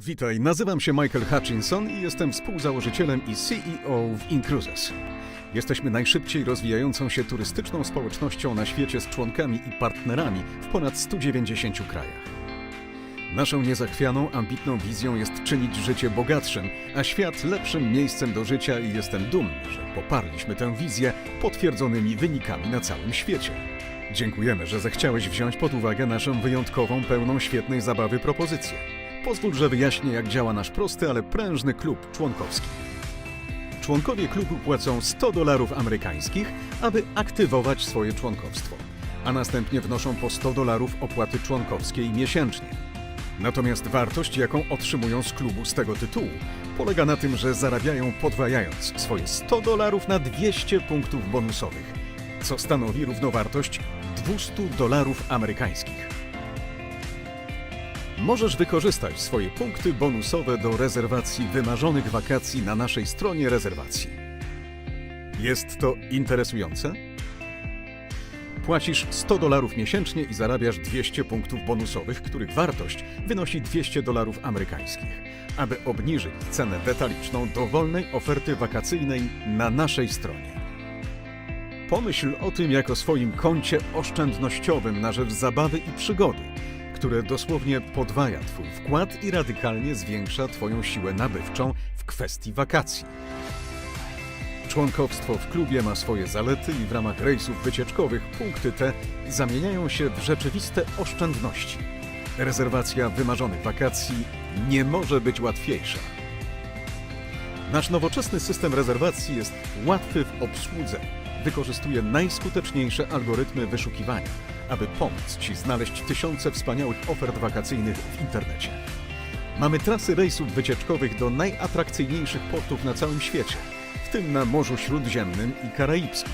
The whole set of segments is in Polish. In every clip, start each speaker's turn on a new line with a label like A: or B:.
A: Witaj, nazywam się Michael Hutchinson i jestem współzałożycielem i CEO w Incruises. Jesteśmy najszybciej rozwijającą się turystyczną społecznością na świecie z członkami i partnerami w ponad 190 krajach. Naszą niezachwianą, ambitną wizją jest czynić życie bogatszym, a świat lepszym miejscem do życia i jestem dumny, że poparliśmy tę wizję potwierdzonymi wynikami na całym świecie. Dziękujemy, że zechciałeś wziąć pod uwagę naszą wyjątkową, pełną świetnej zabawy propozycję. Pozwól, że wyjaśnię, jak działa nasz prosty, ale prężny klub członkowski. Członkowie klubu płacą 100 dolarów amerykańskich, aby aktywować swoje członkowstwo, a następnie wnoszą po 100 dolarów opłaty członkowskiej miesięcznie. Natomiast wartość, jaką otrzymują z klubu z tego tytułu, polega na tym, że zarabiają podwajając swoje 100 dolarów na 200 punktów bonusowych, co stanowi równowartość 200 dolarów amerykańskich. Możesz wykorzystać swoje punkty bonusowe do rezerwacji wymarzonych wakacji na naszej stronie rezerwacji. Jest to interesujące? Płacisz 100 dolarów miesięcznie i zarabiasz 200 punktów bonusowych, których wartość wynosi 200 dolarów amerykańskich, aby obniżyć cenę detaliczną dowolnej oferty wakacyjnej na naszej stronie. Pomyśl o tym jako swoim koncie oszczędnościowym na rzecz zabawy i przygody, które dosłownie podwaja Twój wkład i radykalnie zwiększa Twoją siłę nabywczą w kwestii wakacji. Członkowstwo w klubie ma swoje zalety i w ramach rejsów wycieczkowych punkty te zamieniają się w rzeczywiste oszczędności. Rezerwacja wymarzonych wakacji nie może być łatwiejsza. Nasz nowoczesny system rezerwacji jest łatwy w obsłudze. Wykorzystuje najskuteczniejsze algorytmy wyszukiwania, aby pomóc Ci znaleźć tysiące wspaniałych ofert wakacyjnych w internecie. Mamy trasy rejsów wycieczkowych do najatrakcyjniejszych portów na całym świecie, w tym na Morzu Śródziemnym i Karaibskim,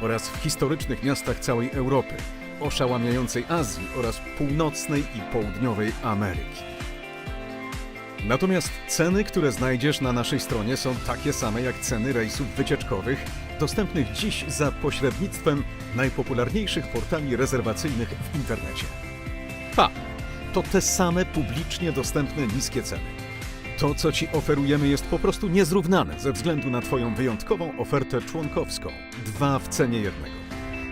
A: oraz w historycznych miastach całej Europy, oszałamiającej Azji oraz północnej i południowej Ameryki. Natomiast ceny, które znajdziesz na naszej stronie są takie same jak ceny rejsów wycieczkowych dostępnych dziś za pośrednictwem najpopularniejszych portali rezerwacyjnych w internecie. Pa! To te same publicznie dostępne niskie ceny. To, co Ci oferujemy, jest po prostu niezrównane ze względu na Twoją wyjątkową ofertę członkowską. Dwa w cenie jednego.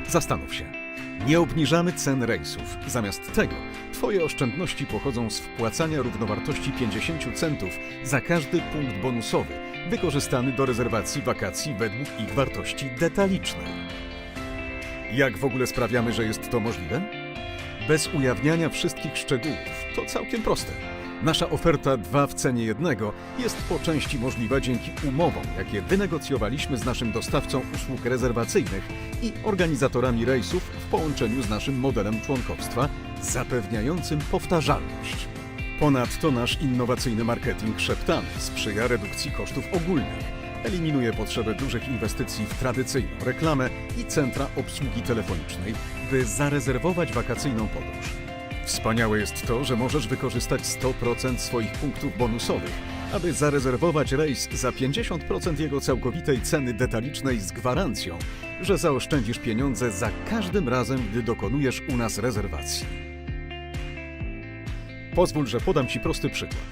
A: Zastanów się. Nie obniżamy cen rejsów. Zamiast tego, Twoje oszczędności pochodzą z wpłacania równowartości 50 centów za każdy punkt bonusowy, wykorzystany do rezerwacji wakacji według ich wartości detalicznej. Jak w ogóle sprawiamy, że jest to możliwe? Bez ujawniania wszystkich szczegółów. To całkiem proste. Nasza oferta 2 w cenie jednego jest po części możliwa dzięki umowom, jakie wynegocjowaliśmy z naszym dostawcą usług rezerwacyjnych i organizatorami rejsów w połączeniu z naszym modelem członkowstwa zapewniającym powtarzalność. Ponadto nasz innowacyjny marketing szeptany sprzyja redukcji kosztów ogólnych, eliminuje potrzebę dużych inwestycji w tradycyjną reklamę i centra obsługi telefonicznej, by zarezerwować wakacyjną podróż. Wspaniałe jest to, że możesz wykorzystać 100% swoich punktów bonusowych, aby zarezerwować rejs za 50% jego całkowitej ceny detalicznej z gwarancją, że zaoszczędzisz pieniądze za każdym razem, gdy dokonujesz u nas rezerwacji. Pozwól, że podam Ci prosty przykład.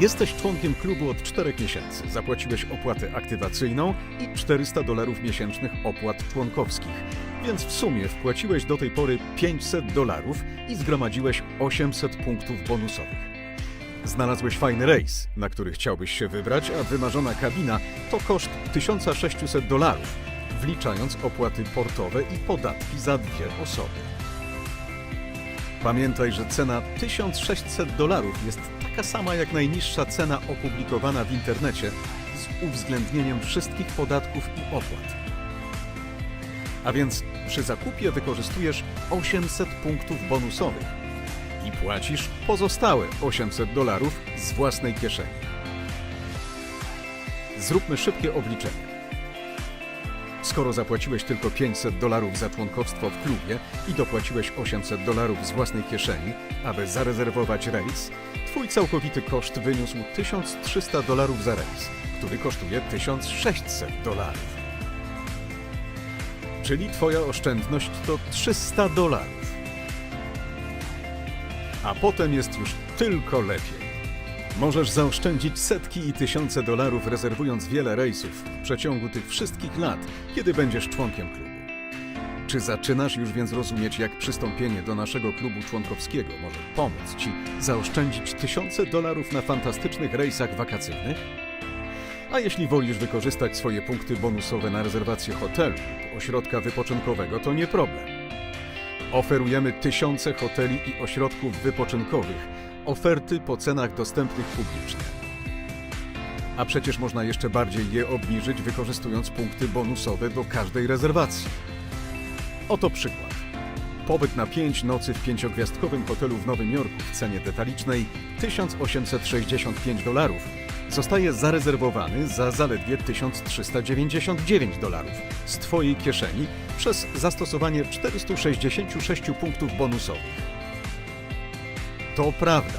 A: Jesteś członkiem klubu od 4 miesięcy, zapłaciłeś opłatę aktywacyjną i 400 dolarów miesięcznych opłat członkowskich, więc w sumie wpłaciłeś do tej pory 500 dolarów i zgromadziłeś 800 punktów bonusowych. Znalazłeś fajny rejs, na który chciałbyś się wybrać, a wymarzona kabina to koszt 1600 dolarów, wliczając opłaty portowe i podatki za dwie osoby. Pamiętaj, że cena 1600 dolarów jest taka sama jak najniższa cena opublikowana w internecie z uwzględnieniem wszystkich podatków i opłat. A więc przy zakupie wykorzystujesz 800 punktów bonusowych i płacisz pozostałe 800 dolarów z własnej kieszeni. Zróbmy szybkie obliczenie. Skoro zapłaciłeś tylko 500 dolarów za członkowstwo w klubie i dopłaciłeś 800 dolarów z własnej kieszeni, aby zarezerwować rejs, twój całkowity koszt wyniósł 1300 dolarów za rejs, który kosztuje 1600 dolarów. Czyli twoja oszczędność to 300 dolarów. A potem jest już tylko lepiej. Możesz zaoszczędzić setki i tysiące dolarów rezerwując wiele rejsów w przeciągu tych wszystkich lat, kiedy będziesz członkiem klubu. Czy zaczynasz już więc rozumieć, jak przystąpienie do naszego klubu członkowskiego może pomóc Ci zaoszczędzić tysiące dolarów na fantastycznych rejsach wakacyjnych? A jeśli wolisz wykorzystać swoje punkty bonusowe na rezerwację hotelu lub ośrodka wypoczynkowego, to nie problem. Oferujemy tysiące hoteli i ośrodków wypoczynkowych, oferty po cenach dostępnych publicznie. A przecież można jeszcze bardziej je obniżyć, wykorzystując punkty bonusowe do każdej rezerwacji. Oto przykład. Pobyt na 5 nocy w pięciogwiazdkowym hotelu w Nowym Jorku w cenie detalicznej 1865 dolarów zostaje zarezerwowany za zaledwie 1399 dolarów z Twojej kieszeni przez zastosowanie 466 punktów bonusowych. To prawda.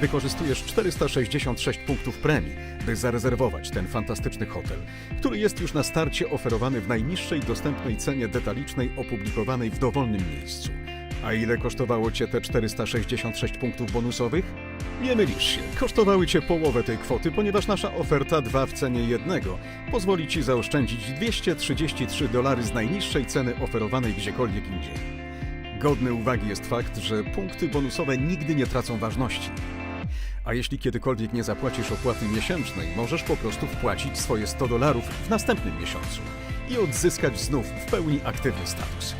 A: Wykorzystujesz 466 punktów premii, by zarezerwować ten fantastyczny hotel, który jest już na starcie oferowany w najniższej dostępnej cenie detalicznej opublikowanej w dowolnym miejscu. A ile kosztowało Cię te 466 punktów bonusowych? Nie mylisz się, kosztowały Cię połowę tej kwoty, ponieważ nasza oferta 2 w cenie jednego pozwoli Ci zaoszczędzić 233 dolary z najniższej ceny oferowanej gdziekolwiek indziej. Godny uwagi jest fakt, że punkty bonusowe nigdy nie tracą ważności. A jeśli kiedykolwiek nie zapłacisz opłaty miesięcznej, możesz po prostu wpłacić swoje 100 dolarów w następnym miesiącu i odzyskać znów w pełni aktywny status.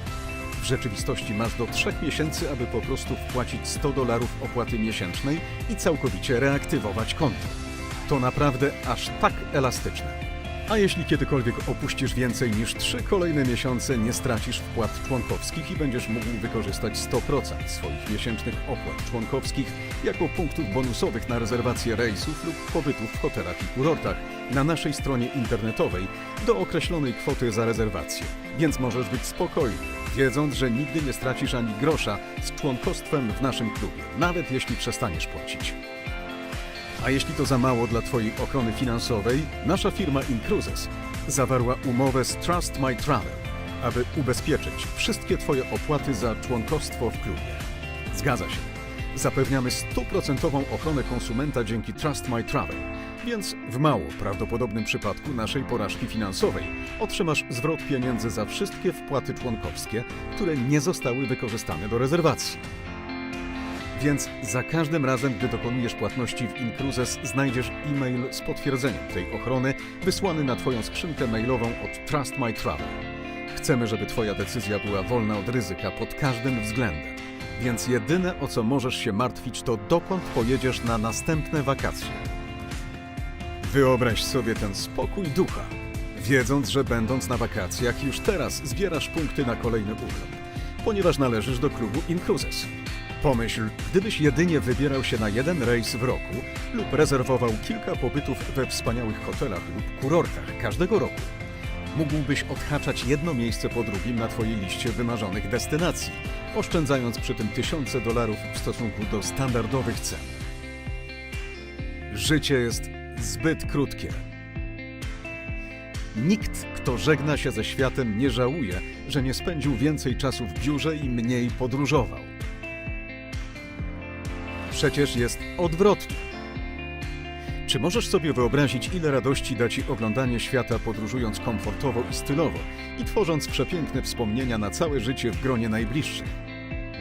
A: W rzeczywistości masz do 3 miesięcy, aby po prostu wpłacić 100 dolarów opłaty miesięcznej i całkowicie reaktywować konto. To naprawdę aż tak elastyczne. A jeśli kiedykolwiek opuścisz więcej niż 3 kolejne miesiące, nie stracisz wpłat członkowskich i będziesz mógł wykorzystać 100% swoich miesięcznych opłat członkowskich jako punktów bonusowych na rezerwację rejsów lub pobytów w hotelach i kurortach na naszej stronie internetowej do określonej kwoty za rezerwację. Więc możesz być spokojny, wiedząc, że nigdy nie stracisz ani grosza z członkostwem w naszym klubie, nawet jeśli przestaniesz płacić. A jeśli to za mało dla Twojej ochrony finansowej, nasza firma Incruises zawarła umowę z Trust My Travel, aby ubezpieczyć wszystkie Twoje opłaty za członkostwo w klubie. Zgadza się. Zapewniamy stuprocentową ochronę konsumenta dzięki Trust My Travel, więc w mało prawdopodobnym przypadku naszej porażki finansowej otrzymasz zwrot pieniędzy za wszystkie wpłaty członkowskie, które nie zostały wykorzystane do rezerwacji. Więc za każdym razem, gdy dokonujesz płatności w Incruises, znajdziesz e-mail z potwierdzeniem tej ochrony wysłany na Twoją skrzynkę mailową od Trust My Travel. Chcemy, żeby Twoja decyzja była wolna od ryzyka pod każdym względem. Więc jedyne o co możesz się martwić, to dokąd pojedziesz na następne wakacje. Wyobraź sobie ten spokój ducha, wiedząc, że będąc na wakacjach już teraz zbierasz punkty na kolejny urlop, ponieważ należysz do klubu Incruises. Pomyśl, gdybyś jedynie wybierał się na jeden rejs w roku lub rezerwował kilka pobytów we wspaniałych hotelach lub kurortach każdego roku. Mógłbyś odhaczać jedno miejsce po drugim na Twojej liście wymarzonych destynacji, oszczędzając przy tym tysiące dolarów w stosunku do standardowych cen. Życie jest zbyt krótkie. Nikt, kto żegna się ze światem, nie żałuje, że nie spędził więcej czasu w biurze i mniej podróżował. Przecież jest odwrotnie. Czy możesz sobie wyobrazić, ile radości da Ci oglądanie świata podróżując komfortowo i stylowo i tworząc przepiękne wspomnienia na całe życie w gronie najbliższych?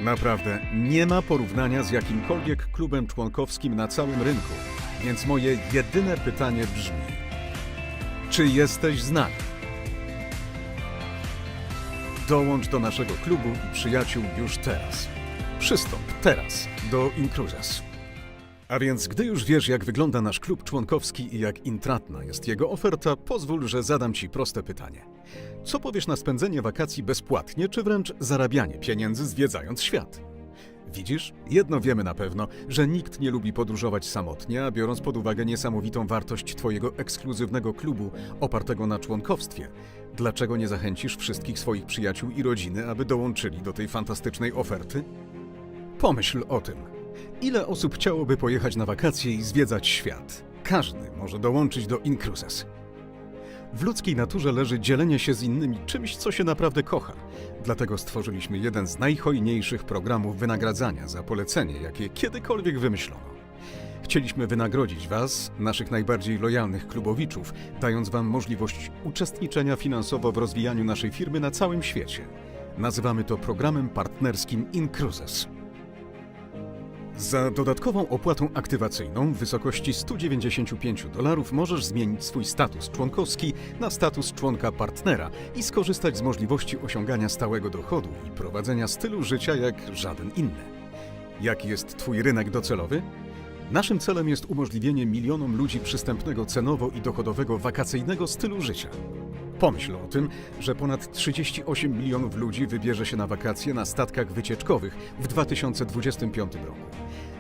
A: Naprawdę nie ma porównania z jakimkolwiek klubem członkowskim na całym rynku, więc moje jedyne pytanie brzmi: czy jesteś z nami? Dołącz do naszego klubu i przyjaciół już teraz. Przystąp teraz do Incruises. A więc, gdy już wiesz, jak wygląda nasz klub członkowski i jak intratna jest jego oferta, pozwól, że zadam Ci proste pytanie. Co powiesz na spędzenie wakacji bezpłatnie, czy wręcz zarabianie pieniędzy zwiedzając świat? Widzisz, jedno wiemy na pewno, że nikt nie lubi podróżować samotnie, a biorąc pod uwagę niesamowitą wartość Twojego ekskluzywnego klubu opartego na członkowstwie, dlaczego nie zachęcisz wszystkich swoich przyjaciół i rodziny, aby dołączyli do tej fantastycznej oferty? Pomyśl o tym. Ile osób chciałoby pojechać na wakacje i zwiedzać świat? Każdy może dołączyć do Incruises. W ludzkiej naturze leży dzielenie się z innymi czymś, co się naprawdę kocha. Dlatego stworzyliśmy jeden z najhojniejszych programów wynagradzania za polecenie, jakie kiedykolwiek wymyślono. Chcieliśmy wynagrodzić Was, naszych najbardziej lojalnych klubowiczów, dając Wam możliwość uczestniczenia finansowo w rozwijaniu naszej firmy na całym świecie. Nazywamy to programem partnerskim Incruises. Za dodatkową opłatą aktywacyjną w wysokości 195 dolarów możesz zmienić swój status członkowski na status członka partnera i skorzystać z możliwości osiągania stałego dochodu i prowadzenia stylu życia jak żaden inny. Jaki jest Twój rynek docelowy? Naszym celem jest umożliwienie milionom ludzi przystępnego cenowo i dochodowego wakacyjnego stylu życia. Pomyśl o tym, że ponad 38 milionów ludzi wybierze się na wakacje na statkach wycieczkowych w 2025 roku.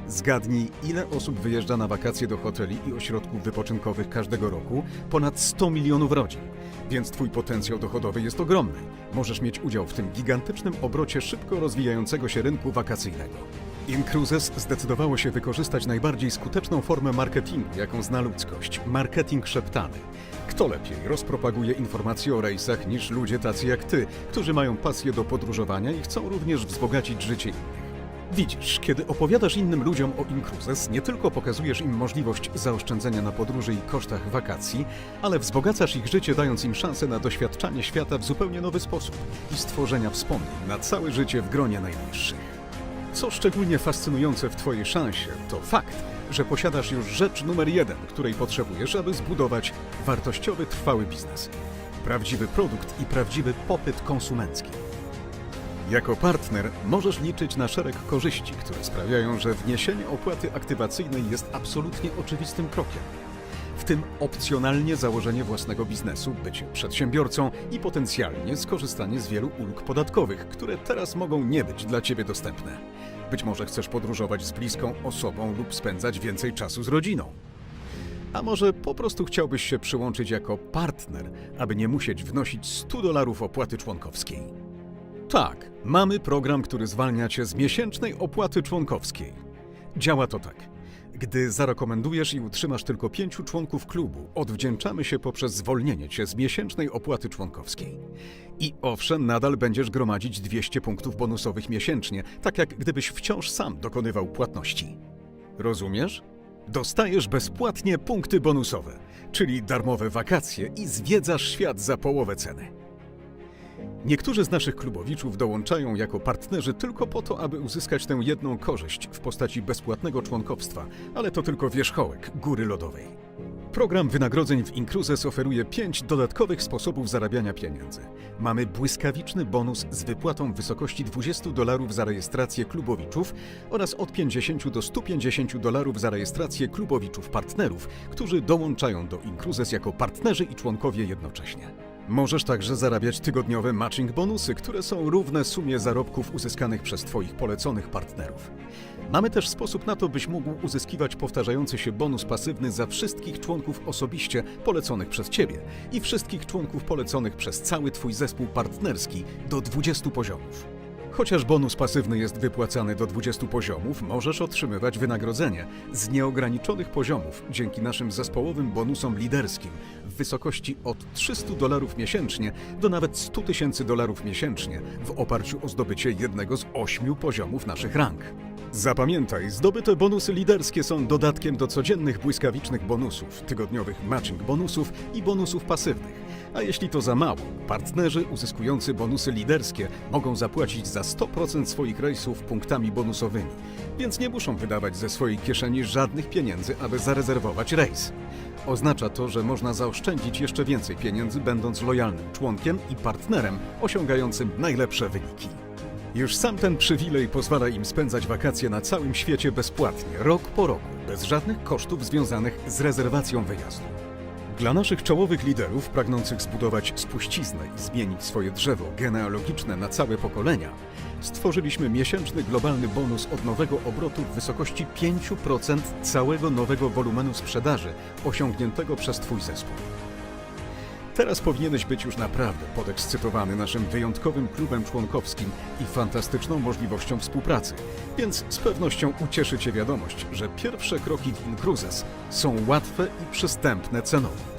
A: Zgadnij, ile osób wyjeżdża na wakacje do hoteli i ośrodków wypoczynkowych każdego roku? Ponad 100 milionów rodzin. Więc Twój potencjał dochodowy jest ogromny. Możesz mieć udział w tym gigantycznym obrocie szybko rozwijającego się rynku wakacyjnego. Incruises zdecydowało się wykorzystać najbardziej skuteczną formę marketingu, jaką zna ludzkość marketing szeptany. Kto lepiej rozpropaguje informacje o rejsach niż ludzie tacy jak ty, którzy mają pasję do podróżowania i chcą również wzbogacić życie innych? Widzisz, kiedy opowiadasz innym ludziom o Incruises, nie tylko pokazujesz im możliwość zaoszczędzenia na podróży i kosztach wakacji, ale wzbogacasz ich życie, dając im szansę na doświadczanie świata w zupełnie nowy sposób i stworzenia wspomnień na całe życie w gronie najbliższych. Co szczególnie fascynujące w Twojej szansie, to fakt, że posiadasz już rzecz numer jeden, której potrzebujesz, aby zbudować wartościowy, trwały biznes. Prawdziwy produkt i prawdziwy popyt konsumencki. Jako partner możesz liczyć na szereg korzyści, które sprawiają, że wniesienie opłaty aktywacyjnej jest absolutnie oczywistym krokiem. W tym opcjonalnie założenie własnego biznesu, bycie przedsiębiorcą i potencjalnie skorzystanie z wielu ulg podatkowych, które teraz mogą nie być dla Ciebie dostępne. Być może chcesz podróżować z bliską osobą lub spędzać więcej czasu z rodziną. A może po prostu chciałbyś się przyłączyć jako partner, aby nie musieć wnosić 100 dolarów opłaty członkowskiej? Tak, mamy program, który zwalnia Cię z miesięcznej opłaty członkowskiej. Działa to tak. Gdy zarekomendujesz i utrzymasz tylko pięciu członków klubu, odwdzięczamy się poprzez zwolnienie Cię z miesięcznej opłaty członkowskiej. I owszem, nadal będziesz gromadzić 200 punktów bonusowych miesięcznie, tak jak gdybyś wciąż sam dokonywał płatności. Rozumiesz? Dostajesz bezpłatnie punkty bonusowe, czyli darmowe wakacje i zwiedzasz świat za połowę ceny. Niektórzy z naszych klubowiczów dołączają jako partnerzy tylko po to, aby uzyskać tę jedną korzyść w postaci bezpłatnego członkowstwa, ale to tylko wierzchołek góry lodowej. Program wynagrodzeń w Incruises oferuje pięć dodatkowych sposobów zarabiania pieniędzy. Mamy błyskawiczny bonus z wypłatą w wysokości 20 dolarów za rejestrację klubowiczów oraz od 50 do 150 dolarów za rejestrację klubowiczów partnerów, którzy dołączają do Incruises jako partnerzy i członkowie jednocześnie. Możesz także zarabiać tygodniowe matching bonusy, które są równe sumie zarobków uzyskanych przez Twoich poleconych partnerów. Mamy też sposób na to, byś mógł uzyskiwać powtarzający się bonus pasywny za wszystkich członków osobiście poleconych przez Ciebie i wszystkich członków poleconych przez cały Twój zespół partnerski do 20 poziomów. Chociaż bonus pasywny jest wypłacany do 20 poziomów, możesz otrzymywać wynagrodzenie z nieograniczonych poziomów dzięki naszym zespołowym bonusom liderskim w wysokości od 300 dolarów miesięcznie do nawet 100 tysięcy dolarów miesięcznie w oparciu o zdobycie jednego z ośmiu poziomów naszych rang. Zapamiętaj, zdobyte bonusy liderskie są dodatkiem do codziennych błyskawicznych bonusów, tygodniowych matching bonusów i bonusów pasywnych. A jeśli to za mało, partnerzy uzyskujący bonusy liderskie mogą zapłacić za 100% swoich rejsów punktami bonusowymi, więc nie muszą wydawać ze swojej kieszeni żadnych pieniędzy, aby zarezerwować rejs. Oznacza to, że można zaoszczędzić jeszcze więcej pieniędzy, będąc lojalnym członkiem i partnerem osiągającym najlepsze wyniki. Już sam ten przywilej pozwala im spędzać wakacje na całym świecie bezpłatnie, rok po roku, bez żadnych kosztów związanych z rezerwacją wyjazdu. Dla naszych czołowych liderów pragnących zbudować spuściznę i zmienić swoje drzewo genealogiczne na całe pokolenia, stworzyliśmy miesięczny globalny bonus od nowego obrotu w wysokości 5% całego nowego wolumenu sprzedaży osiągniętego przez Twój zespół. Teraz powinieneś być już naprawdę podekscytowany naszym wyjątkowym klubem członkowskim i fantastyczną możliwością współpracy, więc z pewnością ucieszy Cię wiadomość, że pierwsze kroki w Incruises są łatwe i przystępne cenowo.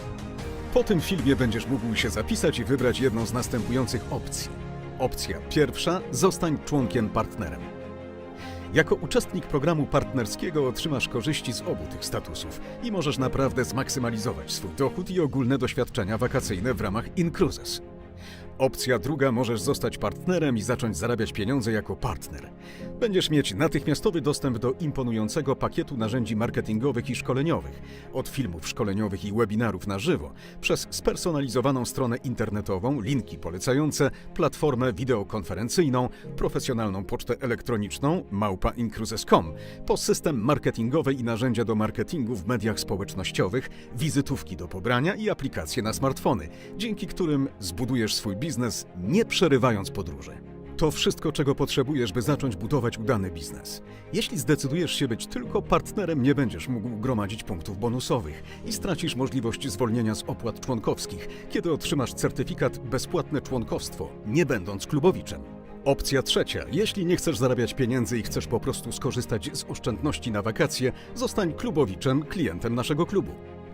A: Po tym filmie będziesz mógł się zapisać i wybrać jedną z następujących opcji. Opcja pierwsza: zostań członkiem partnerem. Jako uczestnik programu partnerskiego otrzymasz korzyści z obu tych statusów i możesz naprawdę zmaksymalizować swój dochód i ogólne doświadczenia wakacyjne w ramach InCruises. Opcja druga możesz zostać partnerem i zacząć zarabiać pieniądze jako partner. Będziesz mieć natychmiastowy dostęp do imponującego pakietu narzędzi marketingowych i szkoleniowych, od filmów szkoleniowych i webinarów na żywo, przez spersonalizowaną stronę internetową, linki polecające, platformę wideokonferencyjną, profesjonalną pocztę elektroniczną małpa.incruises.com, po system marketingowy i narzędzia do marketingu w mediach społecznościowych, wizytówki do pobrania i aplikacje na smartfony, dzięki którym zbudujesz swój biznes nie przerywając podróży. To wszystko, czego potrzebujesz, by zacząć budować udany biznes. Jeśli zdecydujesz się być tylko partnerem, nie będziesz mógł gromadzić punktów bonusowych i stracisz możliwość zwolnienia z opłat członkowskich, kiedy otrzymasz certyfikat bezpłatne członkowstwo, nie będąc klubowiczem. Opcja trzecia. Jeśli nie chcesz zarabiać pieniędzy i chcesz po prostu skorzystać z oszczędności na wakacje, zostań klubowiczem, klientem naszego klubu.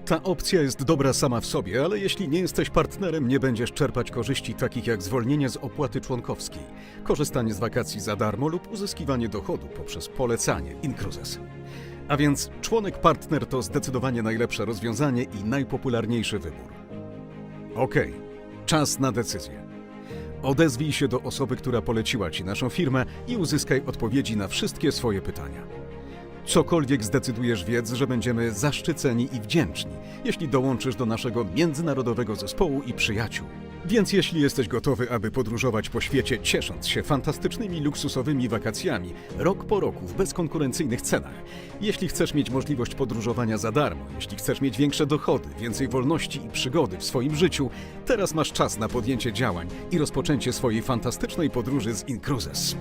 A: Ta opcja jest dobra sama w sobie, ale jeśli nie jesteś partnerem, nie będziesz czerpać korzyści takich jak zwolnienie z opłaty członkowskiej, korzystanie z wakacji za darmo lub uzyskiwanie dochodu poprzez polecanie Incruises. A więc członek partner to zdecydowanie najlepsze rozwiązanie i najpopularniejszy wybór. Okej, czas na decyzję. Odezwij się do osoby, która poleciła Ci naszą firmę i uzyskaj odpowiedzi na wszystkie swoje pytania. Cokolwiek zdecydujesz, wiedz, że będziemy zaszczyceni i wdzięczni, jeśli dołączysz do naszego międzynarodowego zespołu i przyjaciół. Więc jeśli jesteś gotowy, aby podróżować po świecie, ciesząc się fantastycznymi, luksusowymi wakacjami, rok po roku w bezkonkurencyjnych cenach, jeśli chcesz mieć możliwość podróżowania za darmo, jeśli chcesz mieć większe dochody, więcej wolności i przygody w swoim życiu, teraz masz czas na podjęcie działań i rozpoczęcie swojej fantastycznej podróży z InCruises.